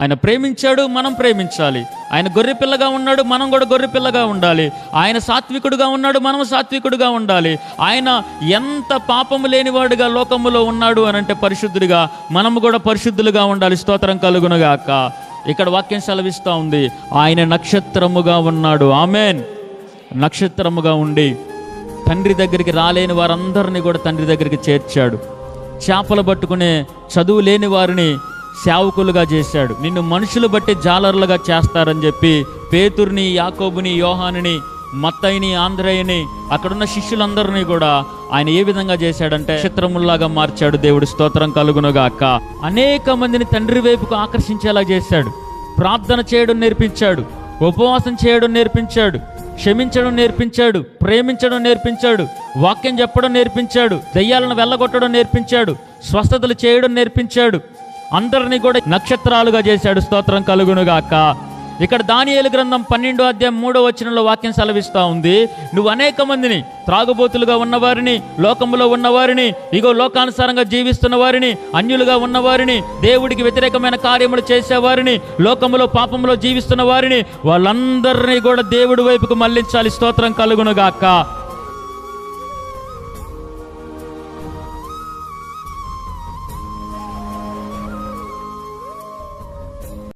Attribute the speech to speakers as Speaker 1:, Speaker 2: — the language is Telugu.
Speaker 1: ఆయన ప్రేమించాడు మనం ప్రేమించాలి. ఆయన గొర్రె పిల్లగా ఉన్నాడు మనం కూడా గొర్రె పిల్లగా ఉండాలి. ఆయన సాత్వికుడుగా ఉన్నాడు మనం సాత్వికుడుగా ఉండాలి. ఆయన ఎంత పాపము లేనివాడుగా లోకములో ఉన్నాడు అని అంటే పరిశుద్ధుడిగా మనము కూడా పరిశుద్ధులుగా ఉండాలి. స్తోత్రం కలుగునుగాక. ఇక్కడ వాక్యం సెలవిస్తూ ఉంది. ఆయన నక్షత్రముగా ఉన్నాడు. ఆమెన్. నక్షత్రముగా ఉండి తండ్రి దగ్గరికి రాలేని వారందరినీ కూడా తండ్రి దగ్గరికి చేర్చాడు. చేపలు పట్టుకునే చదువు లేని వారిని సేవకులుగా చేశాడు. నిన్ను మనుషులు బట్టి జాలర్లుగా చేస్తారని చెప్పి పేతుర్ని యాకోబుని యోహానుని మత్తయిని ఆంధ్రయ్యని అక్కడున్న శిష్యులందరినీ కూడా ఆయన ఏ విధంగా చేశాడంటే చిత్రముల్లాగా మార్చాడు. దేవుడు స్తోత్రం కలుగునుగాక. అనేక మందిని తండ్రి వైపుకు ఆకర్షించేలా చేశాడు. ప్రార్థన చేయడం నేర్పించాడు. ఉపవాసం చేయడం నేర్పించాడు. క్షమించడం నేర్పించాడు. ప్రేమించడం నేర్పించాడు. వాక్యం చెప్పడం నేర్పించాడు. దయ్యాలను వెళ్ళగొట్టడం నేర్పించాడు. స్వస్థతలు చేయడం నేర్పించాడు. అందరినీ కూడా నక్షత్రాలుగా చేశాడు. స్తోత్రం కలుగునుగాక. ఇక్కడ దానియేలు గ్రంథం పన్నెండో అధ్యాయం మూడో వచనంలో వాక్యం సెలవిస్తూ ఉంది. నువ్వు అనేక మందిని త్రాగుబోతులుగా ఉన్నవారిని లోకములో ఉన్నవారిని ఇగో లోకానుసారంగా జీవిస్తున్న వారిని అన్యులుగా ఉన్నవారిని దేవుడికి వ్యతిరేకమైన కార్యములు చేసేవారిని లోకములో పాపంలో జీవిస్తున్న వారిని వాళ్ళందరినీ కూడా దేవుడి వైపుకు మళ్ళించాలి. స్తోత్రం కలుగునుగాక.